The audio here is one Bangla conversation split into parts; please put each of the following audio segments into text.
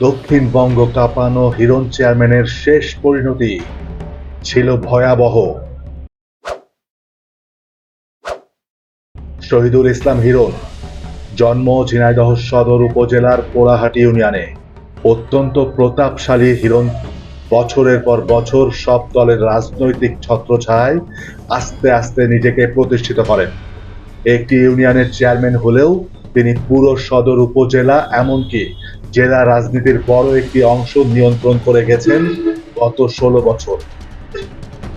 দক্ষিণবঙ্গ কাঁপানো হিরণ চেয়ারম্যানের শেষ পরিণতি ছিল ভয়াবহ। শহীদুল ইসলাম হিরণ জন্ম ঝিনাইদহ সদর উপজেলার পোড়াহাটি ইউনিয়নে। অত্যন্ত প্রতাপশালী হিরণ বছরের পর বছর সব দলের রাজনৈতিক ছত্রছায়ায় আস্তে আস্তে নিজেকে প্রতিষ্ঠিত করেন। একটি ইউনিয়নের চেয়ারম্যান হলেও তিনি পুরো সদর উপজেলা, এমনকি জেলা রাজনীতির বড় একটি অংশ নিয়ন্ত্রণ করে গেছেন গত ষোলো বছর।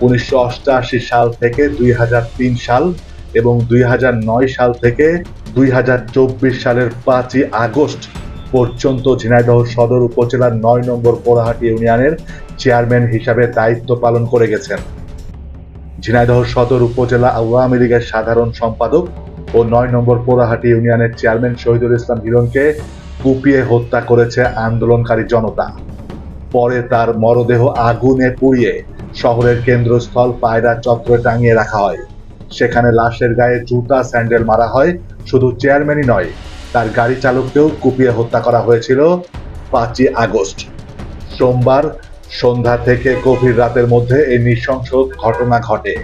উনিশশো অষ্টআশি সাল থেকে দুই সাল এবং দুই সাল থেকে দুই হাজার চব্বিশ সালের পাঁচই আগস্ট পর্যন্ত ঝিনাইদহ সদর উপজেলার নয় নম্বর পোড়াহাটি ইউনিয়নের চেয়ারম্যান হিসাবে দায়িত্ব পালন করে গেছেন। ঝিনাইদহ সদর উপজেলা আওয়ামী লীগের সাধারণ সম্পাদক ও নয় নম্বর পোড়াহাটি ইউনিয়নের চেয়ারম্যান শহীদুল ইসলাম হিরণকে কুপিয়ে হত্যা করেছে আন্দোলনকারী জনতা। পরে তার মরদেহ আগুনে পুড়িয়ে শহরের কেন্দ্রস্থল পায়রা চত্বরে টাঙিয়ে রাখা হয়। সেখানে লাশের গায়ে জুতা, স্যান্ডেল মারা হয়। শুধু চেয়ারম্যানই নয়, তার গাড়ি চালককেও কুপিয়ে হত্যা করা হয়েছিল পাঁচই আগস্ট। সোমবার সন্ধ্যা থেকে গভীর রাতের মধ্যে এই নৃশংস ঘটনা ঘটে।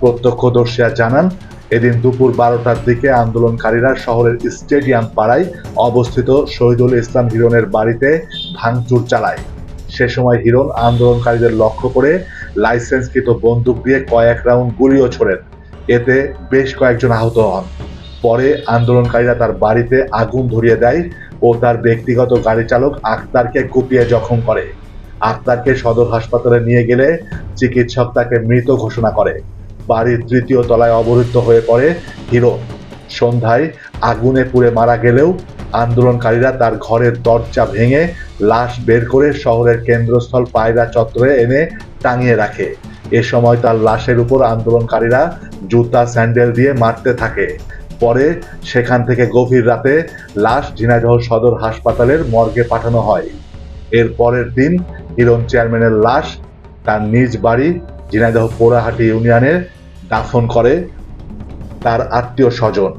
প্রত্যক্ষদর্শীরা জানান এদিন দুপুর বারোটার দিকে আন্দোলনকারীরা শহরের স্টেডিয়াম পাড়ায় অবস্থিত শহীদুল ইসলাম হিরণের বাড়িতে ভাঙচুর চালায়। সে সময় হিরণ আন্দোলনকারীদের লক্ষ্য করে লাইসেন্সকৃত বন্দুক দিয়ে কয়েক রাউন্ড গুলিও ছোড়েন। এতে বেশ কয়েকজন আহত হন। পরে আন্দোলনকারীরা তার বাড়িতে আগুন ধরিয়ে দেয় ও তার ব্যক্তিগত গাড়ি চালক আক্তারকে কুপিয়ে জখম করে। আক্তারকে সদর হাসপাতালে নিয়ে গেলে চিকিৎসক তাকে মৃত ঘোষণা করে। বাড়ির তৃতীয় তলায় অবরুদ্ধ হয়ে পড়ে হিরো। সন্ধ্যায় আগুনে পুড়ে মারা গেলেও আন্দোলনকারীরা তার ঘরের দরজা ভেঙে লাশ বের করে শহরের কেন্দ্রস্থল পায়রা চত্বরে এনে টাঙিয়ে রাখে। এ সময় তার লাশের উপর আন্দোলনকারীরা জুতা, স্যান্ডেল দিয়ে মারতে থাকে। পরে সেখান থেকে গভীর রাতে লাশ ঝিনাইদহ সদর হাসপাতালের মর্গে পাঠানো হয়। এর পরের দিন হিরণ চেয়ারম্যানের লাশ তার নিজ বাড়ি ঝিনাইদহ পোড়াহাটি ইউনিয়নে দাফন করে তার আত্মীয় স্বজন।